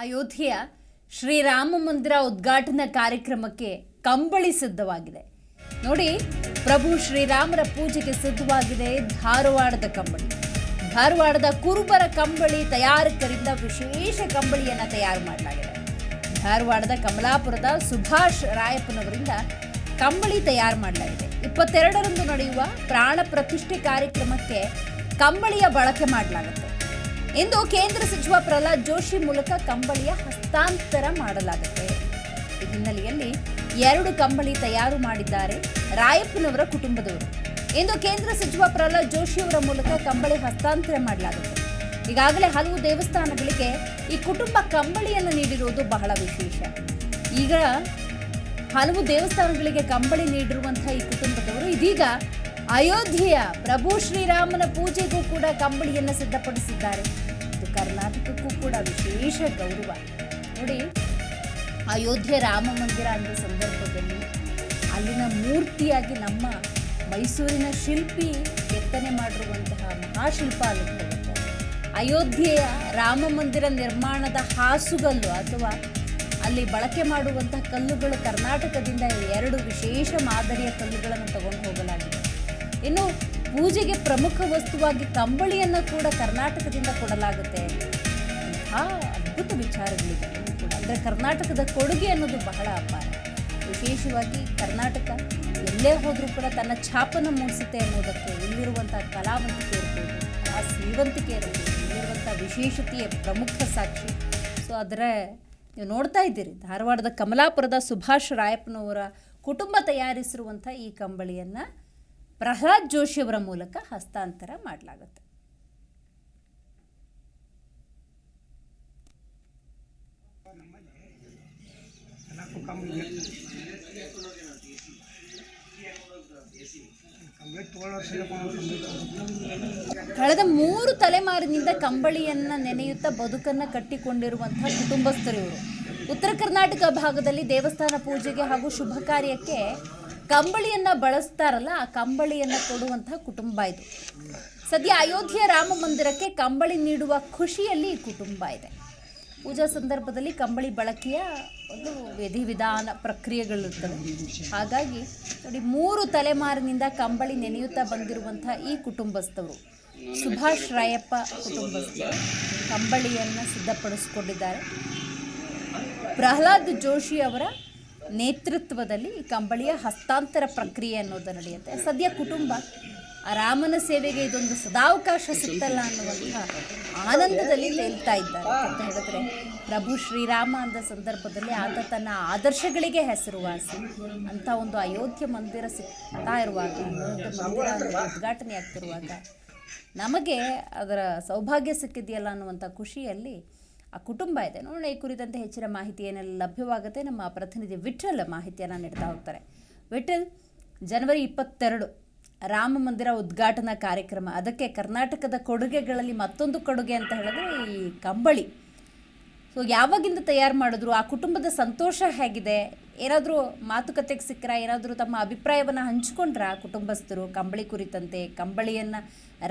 ಅಯೋಧ್ಯೆಯ ಶ್ರೀರಾಮ ಮಂದಿರ ಉದ್ಘಾಟನಾ ಕಾರ್ಯಕ್ರಮಕ್ಕೆ ಕಂಬಳಿ ಸಿದ್ಧವಾಗಿದೆ. ನೋಡಿ, ಪ್ರಭು ಶ್ರೀರಾಮರ ಪೂಜೆಗೆ ಸಿದ್ಧವಾಗಿದೆ ಧಾರವಾಡದ ಕಂಬಳಿ. ಧಾರವಾಡದ ಕುರುಬರ ಕಂಬಳಿ ತಯಾರಕರಿಂದ ವಿಶೇಷ ಕಂಬಳಿಯನ್ನು ತಯಾರು ಮಾಡಲಾಗಿದೆ. ಧಾರವಾಡದ ಕಮಲಾಪುರದ ಸುಭಾಷ್ ರಾಯಪ್ಪನವರಿಂದ ಕಂಬಳಿ ತಯಾರು ಮಾಡಲಾಗಿದೆ. ಇಪ್ಪತ್ತೆರಡರಂದು ನಡೆಯುವ ಪ್ರಾಣ ಪ್ರತಿಷ್ಠೆ ಕಾರ್ಯಕ್ರಮಕ್ಕೆ ಕಂಬಳಿಯ ಬಳಕೆ ಮಾಡಲಾಗುತ್ತೆ. ಇಂದು ಕೇಂದ್ರ ಸಚಿವ ಪ್ರಹ್ಲಾದ್ ಜೋಶಿ ಮೂಲಕ ಕಂಬಳಿಯ ಹಸ್ತಾಂತರ ಮಾಡಲಾಗುತ್ತೆ. ಈ ಹಿನ್ನೆಲೆಯಲ್ಲಿ ಎರಡು ಕಂಬಳಿ ತಯಾರು ಮಾಡಿದ್ದಾರೆ ರಾಯಪ್ಪನವರ ಕುಟುಂಬದವರು. ಇಂದು ಕೇಂದ್ರ ಸಚಿವ ಪ್ರಹ್ಲಾದ್ ಜೋಶಿ ಅವರ ಮೂಲಕ ಕಂಬಳಿ ಹಸ್ತಾಂತರ ಮಾಡಲಾಗುತ್ತೆ. ಈಗಾಗಲೇ ಹಲವು ದೇವಸ್ಥಾನಗಳಿಗೆ ಈ ಕುಟುಂಬ ಕಂಬಳಿಯನ್ನು ನೀಡಿರುವುದು ಬಹಳ ವಿಶೇಷ. ಈಗ ಹಲವು ದೇವಸ್ಥಾನಗಳಿಗೆ ಕಂಬಳಿ ನೀಡಿರುವಂತಹ ಈ ಕುಟುಂಬದವರು ಇದೀಗ ಅಯೋಧ್ಯೆಯ ಪ್ರಭು ಶ್ರೀರಾಮನ ಪೂಜೆಗೂ ಕೂಡ ಕಂಬಳಿಯನ್ನು ಸಿದ್ಧಪಡಿಸಿದ್ದಾರೆ. ಕರ್ನಾಟಕಕ್ಕೂ ಕೂಡ ವಿಶೇಷ ಗೌರವ. ನೋಡಿ, ಅಯೋಧ್ಯೆ ರಾಮ ಮಂದಿರ ಅಂದ ಸಂದರ್ಭದಲ್ಲಿ ಅಲ್ಲಿನ ಮೂರ್ತಿಯಾಗಿ ನಮ್ಮ ಮೈಸೂರಿನ ಶಿಲ್ಪಿ ಕೆತ್ತನೆ ಮಾಡಿರುವಂತಹ ಮಹಾಶಿಲ್ಪ ಅಲ್ಲಿ ಅಯೋಧ್ಯೆಯ ರಾಮ ಮಂದಿರ ನಿರ್ಮಾಣದ ಹಾಸುಗಲ್ಲು ಅಥವಾ ಅಲ್ಲಿ ಬಳಕೆ ಮಾಡುವಂತಹ ಕಲ್ಲುಗಳು ಕರ್ನಾಟಕದಿಂದ ಎರಡು ವಿಶೇಷ ಮಾದರಿಯ ಕಲ್ಲುಗಳನ್ನು ತಗೊಂಡು ಹೋಗಲಾಗಿದೆ. ಇನ್ನು ಪೂಜೆಗೆ ಪ್ರಮುಖ ವಸ್ತುವಾಗಿ ಕಂಬಳಿಯನ್ನು ಕೂಡ ಕರ್ನಾಟಕದಿಂದ ಕೊಡಲಾಗುತ್ತೆ. ಇಂಥ ಅದ್ಭುತ ವಿಚಾರಗಳಿದೆ ಅಂದರೆ ಕರ್ನಾಟಕದ ಕೊಡುಗೆ ಅನ್ನೋದು ಬಹಳ ಅಪಾರ. ವಿಶೇಷವಾಗಿ ಕರ್ನಾಟಕ ಎಲ್ಲೇ ಹೋದರೂ ಕೂಡ ತನ್ನ ಛಾಪನ್ನು ಮೂಡಿಸುತ್ತೆ ಅನ್ನೋದಕ್ಕೆ ಇಲ್ಲಿರುವಂಥ ಕಲಾವಂತಿಕೆ ಇರ್ಬೋದು, ಆ ಶ್ರೀವಂತಿಕೆ ಇರ್ಬೋದು, ಇಲ್ಲಿರುವಂಥ ವಿಶೇಷತೆಯ ಪ್ರಮುಖ ಸಾಕ್ಷಿ. ಸೊ ಅದರ ನೀವು ನೋಡ್ತಾ ಇದ್ದೀರಿ, ಧಾರವಾಡದ ಕಮಲಾಪುರದ ಸುಭಾಷ್ ರಾಯಪ್ಪನವರ ಕುಟುಂಬ ತಯಾರಿಸಿರುವಂಥ ಈ ಕಂಬಳಿಯನ್ನು ಪ್ರಹ್ಲಾದ್ ಜೋಶಿಯವರ ಮೂಲಕ ಹಸ್ತಾಂತರ ಮಾಡಲಾಗುತ್ತೆ. ಕಳೆದ ಮೂರು ತಲೆಮಾರಿನಿಂದ ಕಂಬಳಿಯನ್ನ ನೆನೆಯುತ್ತಾ ಬದುಕನ್ನ ಕಟ್ಟಿಕೊಂಡಿರುವಂತಹ ಕುಟುಂಬಸ್ಥರಿವರು. ಉತ್ತರ ಕರ್ನಾಟಕ ಭಾಗದಲ್ಲಿ ದೇವಸ್ಥಾನ ಪೂಜೆಗೆ ಹಾಗೂ ಶುಭ ಕಾರ್ಯಕ್ಕೆ ಕಂಬಳಿಯನ್ನ ಬಳಸ್ತಾರಲ್ಲ, ಆ ಕಂಬಳಿಯನ್ನ ಕೊಡುವಂತಹ ಕುಟುಂಬ ಇದು. ಸದ್ಯ ಅಯೋಧ್ಯೆ ರಾಮ ಮಂದಿರಕ್ಕೆ ಕಂಬಳಿ ನೀಡುವ ಖುಷಿಯಲ್ಲಿ ಈ ಕುಟುಂಬ ಇದೆ. ಪೂಜಾ ಸಂದರ್ಭದಲ್ಲಿ ಕಂಬಳಿ ಬಳಕೆಯ ಒಂದು ವಿಧಿವಿಧಾನ ಪ್ರಕ್ರಿಯೆಗಳಿರ್ತವೆ ಹಾಗಾಗಿ ನೋಡಿ, ಮೂರು ತಲೆಮಾರಿನಿಂದ ಕಂಬಳಿ ನೆನೆಯುತ್ತಾ ಬಂದಿರುವಂತಹ ಈ ಕುಟುಂಬಸ್ಥರು, ಸುಭಾಷ್ ರಾಯಪ್ಪ ಕುಟುಂಬಸ್ಥರು, ಕಂಬಳಿಯನ್ನು ಸಿದ್ಧಪಡಿಸಿಕೊಂಡಿದ್ದಾರೆ. ಪ್ರಹ್ಲಾದ್ ಜೋಶಿ ಅವರ ನೇತೃತ್ವದಲ್ಲಿ ಕಂಬಳಿಯ ಹಸ್ತಾಂತರ ಪ್ರಕ್ರಿಯೆ ಅನ್ನೋದು ನಡೆಯುತ್ತೆ. ಸದ್ಯ ಕುಟುಂಬ ರಾಮನ ಸೇವೆಗೆ ಇದೊಂದು ಸದಾವಕಾಶ ಸಿಗ್ತಲ್ಲ ಅನ್ನುವಂತಹ ಆನಂದದಲ್ಲಿ ತೇಲ್ತಾ ಇದ್ದಾರೆ. ಅಂತ ಹೇಳಿದ್ರೆ ಪ್ರಭು ಶ್ರೀರಾಮ ಅಂದ ಸಂದರ್ಭದಲ್ಲಿ ಆತ ತನ್ನ ಆದರ್ಶಗಳಿಗೆ ಹೆಸರುವಾಸಿ ಅಂತ ಒಂದು ಅಯೋಧ್ಯೆ ಮಂದಿರ ಸಿಗ್ತಾ ಇರುವಾಗ ಮಂದಿರ ಉದ್ಘಾಟನೆ ಆಗ್ತಿರುವಾಗ ನಮಗೆ ಅದರ ಸೌಭಾಗ್ಯ ಸಿಕ್ಕಿದೆಯಲ್ಲ ಅನ್ನುವಂಥ ಖುಷಿಯಲ್ಲಿ ಆ ಕುಟುಂಬ ಇದೆ. ನೋಡೋಣ, ಈ ಕುರಿತಂತೆ ಹೆಚ್ಚಿನ ಮಾಹಿತಿ ಏನೆಲ್ಲ ಲಭ್ಯವಾಗುತ್ತೆ. ನಮ್ಮ ಪ್ರತಿನಿಧಿ ವಿಠಲ್ ಮಾಹಿತಿಯನ್ನು ನೀಡ್ತಾ ಹೋಗ್ತಾರೆ. ವಿಠಲ್ ಜನವರಿ ಇಪ್ಪತ್ತೆರಡು, ರಾಮ ಮಂದಿರ ಉದ್ಘಾಟನಾ ಕಾರ್ಯಕ್ರಮ. ಅದಕ್ಕೆ ಕರ್ನಾಟಕದ ಕೊಡುಗೆಗಳಲ್ಲಿ ಮತ್ತೊಂದು ಕೊಡುಗೆ ಅಂತ ಹೇಳಿದ್ರೆ ಈ ಕಂಬಳಿ. ಸೊ ಯಾವಾಗಿಂದ ತಯಾರು ಮಾಡಿದ್ರು? ಆ ಕುಟುಂಬದ ಸಂತೋಷ ಹೇಗಿದೆ? ಏನಾದರೂ ಮಾತುಕತೆಗೆ ಸಿಕ್ಕರ? ಏನಾದರೂ ತಮ್ಮ ಅಭಿಪ್ರಾಯವನ್ನು ಹಂಚಿಕೊಂಡ್ರ ಕುಟುಂಬಸ್ಥರು? ಕಂಬಳಿ ಕುರಿತಂತೆ, ಕಂಬಳಿಯನ್ನು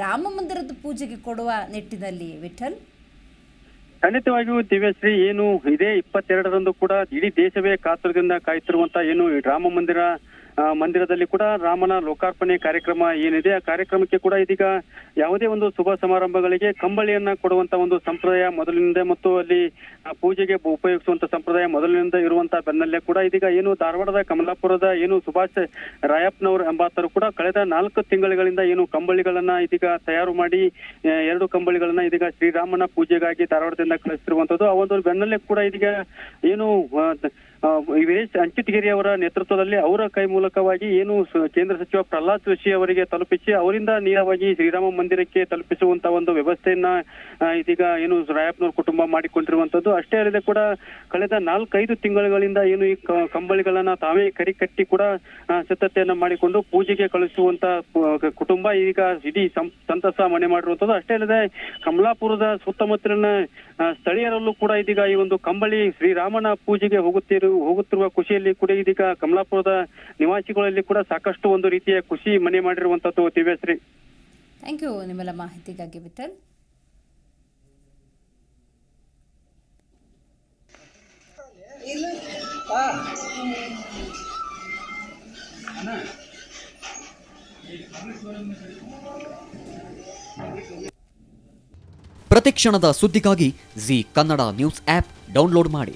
ರಾಮ ಮಂದಿರದ ಪೂಜೆಗೆ ಕೊಡುವ ನಿಟ್ಟಿನಲ್ಲಿ ವಿಠಲ್ ಖಂಡಿತವಾಗಿಯೂ ದಿವ್ಯಶ್ರೀ ಏನು ಇದೇ ಇಪ್ಪತ್ತೆರಡರಂದು ಕೂಡ ಇಡೀ ದೇಶವೇ ಕಾತುರದಿಂದ ಕಾಯ್ತಿರುವಂತ ಏನು ರಾಮ ಮಂದಿರ ಮಂದಿರದಲ್ಲಿ ಕೂಡ ರಾಮನ ಲೋಕಾರ್ಪಣೆ ಕಾರ್ಯಕ್ರಮ ಏನಿದೆ, ಆ ಕಾರ್ಯಕ್ರಮಕ್ಕೆ ಕೂಡ ಇದೀಗ ಯಾವುದೇ ಒಂದು ಶುಭ ಸಮಾರಂಭಗಳಿಗೆ ಕಂಬಳಿಯನ್ನ ಕೊಡುವಂತ ಒಂದು ಸಂಪ್ರದಾಯ ಮೊದಲಿನಿಂದ ಮತ್ತು ಅಲ್ಲಿ ಪೂಜೆಗೆ ಉಪಯೋಗಿಸುವಂತ ಸಂಪ್ರದಾಯ ಮೊದಲಿನಿಂದ ಇರುವಂತ ಬೆನ್ನಲ್ಲೇ ಕೂಡ ಇದೀಗ ಏನು ಧಾರವಾಡದ ಕಮಲಾಪುರದ ಏನು ಸುಭಾಷ್ ರಾಯಪ್ಪನವರು ಎಂಬಾತರು ಕೂಡ ಕಳೆದ ನಾಲ್ಕು ತಿಂಗಳುಗಳಿಂದ ಏನು ಕಂಬಳಿಗಳನ್ನ ಇದೀಗ ತಯಾರು ಮಾಡಿ ಎರಡು ಕಂಬಳಿಗಳನ್ನ ಇದೀಗ ಶ್ರೀರಾಮನ ಪೂಜೆಗಾಗಿ ಧಾರವಾಡದಿಂದ ಕಳಿಸ್ತಿರುವಂತದ್ದು, ಆ ಒಂದು ಬೆನ್ನಲ್ಲೇ ಕೂಡ ಇದೀಗ ಏನು ಆ, ಅಂಚಿಟಗಿರಿ ಅವರ ನೇತೃತ್ವದಲ್ಲಿ ಅವರ ಕೈ ಮೂಲಕವಾಗಿ ಏನು ಕೇಂದ್ರ ಸಚಿವ ಪ್ರಹ್ಲಾದ್ ಜೋಶಿ ಅವರಿಗೆ ತಲುಪಿಸಿ ಅವರಿಂದ ನೇರವಾಗಿ ಶ್ರೀರಾಮ ಮಂದಿರಕ್ಕೆ ತಲುಪಿಸುವಂತ ಒಂದು ವ್ಯವಸ್ಥೆಯನ್ನ ಇದೀಗ ಏನು ರಾಯಪ್ಪನವ್ರ ಕುಟುಂಬ ಮಾಡಿಕೊಂಡಿರುವಂತದ್ದು. ಅಷ್ಟೇ ಅಲ್ಲದೆ ಕೂಡ ಕಳೆದ ನಾಲ್ಕೈದು ತಿಂಗಳುಗಳಿಂದ ಏನು ಈ ಕಂಬಳಿಗಳನ್ನ ತಾವೇ ಕರಿ ಕಟ್ಟಿ ಕೂಡ ಸಿದ್ಧತೆಯನ್ನ ಮಾಡಿಕೊಂಡು ಪೂಜೆಗೆ ಕಳಿಸುವಂತ ಕುಟುಂಬ ಈಗ ಇಡೀ ಸಂತಸ ಮನೆ ಮಾಡಿರುವಂತದ್ದು. ಅಷ್ಟೇ ಅಲ್ಲದೆ ಕಮಲಾಪುರದ ಸುತ್ತಮುತ್ತಲಿನ ಸ್ಥಳೀಯರಲ್ಲೂ ಕೂಡ ಇದೀಗ ಈ ಒಂದು ಕಂಬಳಿ ಶ್ರೀರಾಮನ ಪೂಜೆಗೆ ಹೋಗುತ್ತಿರು. ಹೋಗುತ್ತಿರುವ ಖುಷಿಯಲ್ಲಿ ಕೂಡ ಇದೀಗ ಕಮಲಾಪುರದ ನಿವಾಸಿಗಳಲ್ಲಿ ಕೂಡ ಸಾಕಷ್ಟು ಒಂದು ರೀತಿಯ ಖುಷಿ ಮನೆ ಮಾಡಿರುವಂತದ್ದು ದಿವ್ಯಶ್ರೀ. ಥ್ಯಾಂಕ್ ಯು ನಿಮ್ಮೆಲ್ಲ ಮಾಹಿತಿಗಾಗಿ ವಿಠಲ್. ಪ್ರತಿಕ್ಷಣದ ಸುದ್ದಿಗಾಗಿ Zee Kannada news app download ಮಾಡಿ.